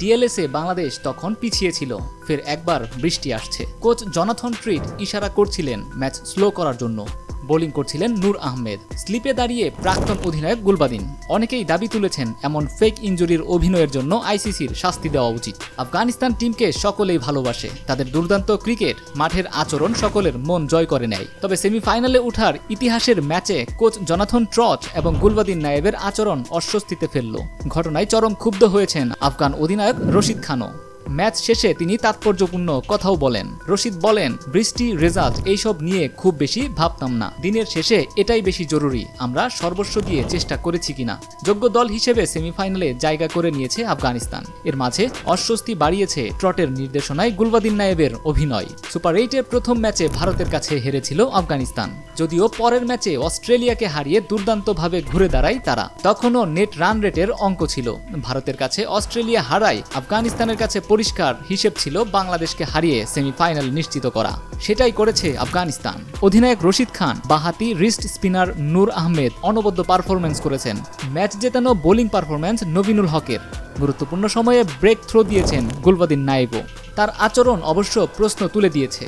ডিএলএসে বাংলাদেশ তখন পিছিয়ে ছিল। ফের একবার বৃষ্টি আসছে। কোচ জনাথন ট্রিট ইশারা করছিলেন ম্যাচ স্লো করার জন্য। বোলিং করছিলেন নূর আহমেদ। স্লিপে দাঁড়িয়ে প্রাক্তন অধিনায়ক গুলবাদিন। অনেকেই দাবি তুলেছেন এমন ফেক ইঞ্জুরির অভিনয়ের জন্য আইসিসির শাস্তি দেওয়া উচিত। আফগানিস্তান টিমকে সকলেই ভালোবাসে। তাদের দুর্দান্ত ক্রিকেট, মাঠের আচরণ সকলের মন জয় করে নেয়। তবে সেমিফাইনালে ওঠার ইতিহাসের ম্যাচে কোচ জনাথন ট্রচ এবং গুলবাদিন নায়েবের আচরণ অস্বস্তিতে ফেলল। ঘটনায় চরম ক্ষুব্ধ হয়েছেন আফগান অধিনায়ক রশিদ খানও। ম্যাচ শেষে তিনি তাৎপর্যপূর্ণ কথাও বলেন। রশিদ বলেন, বৃষ্টি, রেজাল্ট এইসব নিয়ে খুব বেশি ভাবতাম না। দিনের শেষে এটাই বেশি জরুরি, আমরা সর্বস্ব দিয়ে চেষ্টা করেছি কিনা। যোগ্য দল হিসেবে সেমিফাইনালে জায়গা করে নিয়েছে আফগানিস্তান। এর মাঝে অস্বস্তি বাড়িয়েছে ট্রটের নির্দেশনায় গুলবাদিন নায়েবের অভিনয়। সুপার এইটের প্রথম ম্যাচে ভারতের কাছে হেরেছিল আফগানিস্তান। যদিও পরের ম্যাচে অস্ট্রেলিয়াকে হারিয়ে দুর্দান্তভাবে ঘুরে দাঁড়ায় তারা, তখনও নেট রান রেটের অঙ্ক ছিল। ভারতের কাছে অস্ট্রেলিয়া হারায়, আফগানিস্তানের কাছে পরিষ্কার হিসেব ছিল বাংলাদেশকে হারিয়ে সেমিফাইনাল নিশ্চিত করা। সেটাই করেছে আফগানিস্তান। অধিনায়ক রশিদ খান, বাহাতি রিস্ট স্পিনার নূর আহমেদ অনবদ্য পারফরমেন্স করেছেন। ম্যাচ জেতানো বোলিং পারফরমেন্স নবীনুল হকের। গুরুত্বপূর্ণ সময়ে ব্রেক থ্রো দিয়েছেন গুলবাদিন নায়েবও তার আচরণ অবশ্য প্রশ্ন তুলে দিয়েছে।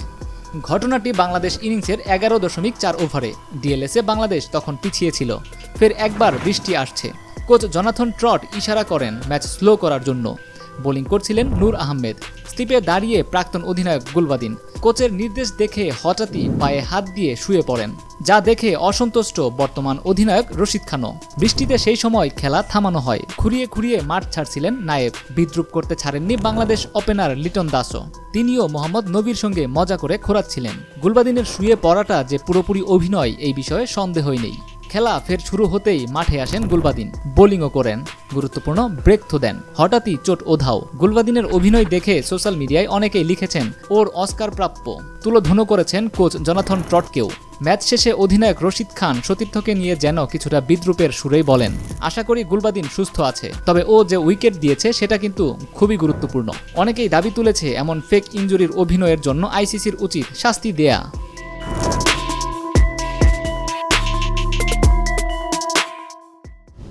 ঘটনাটি বাংলাদেশ ইনিংসের এগারো দশমিক চার ওভারে। ডিএলএসে বাংলাদেশ তখন পিছিয়ে ছিল। ফের একবার বৃষ্টি আসছে। কোচ জনাথন ট্রট ইশারা করেন ম্যাচ স্লো করার জন্য। বোলিং করছিলেন নূর আহমেদ। স্লিপে দাঁড়িয়ে প্রাক্তন অধিনায়ক গুলবাদিন। কোচের নির্দেশ দেখে হঠাৎই পায়ে হাত দিয়ে শুয়ে পড়েন, যা দেখে অসন্তুষ্ট বর্তমান অধিনায়ক রশিদ খানও। বৃষ্টিতে সেই সময় খেলা থামানো হয়। খুঁড়িয়ে খুঁড়িয়ে মাঠ ছাড়ছিলেন নায়েব। বিদ্রুপ করতে ছাড়েননি বাংলাদেশ ওপেনার লিটন দাসও। তিনিও মোহাম্মদ নবীর সঙ্গে মজা করে খোরাচ্ছিলেন গুলবাদিনের শুয়ে পড়াটা যে পুরোপুরি অভিনয়, এই বিষয়ে সন্দেহই নেই। খেলা ফের শুরু হতেই মাঠে আসেন গুলবাদিন। বোলিংও করেন। গুরুত্বপূর্ণ ব্রেক থ্রো দেন। হঠাৎই চোট ওধাও। গুলবাদিনের অভিনয় দেখে সোশ্যাল মিডিয়ায় অনেকেই লিখেছেন, ওর অস্কার প্রাপ্য। তুলোধনো করেছেন কোচ জনাথন ট্রটকেও। ম্যাচ শেষে অধিনায়ক রশিদ খান সতীর্থকে নিয়ে যেন কিছুটা বিদ্রুপের সুরেই বলেন, আশা করি গুলবাদিন সুস্থ আছে। তবে ও যে উইকেট দিয়েছে, সেটা কিন্তু খুবই গুরুত্বপূর্ণ। অনেকেই দাবি তুলেছে, এমন ফেক ইঞ্জুরির অভিনয়ের জন্য আইসিসির উচিত শাস্তি দেয়া।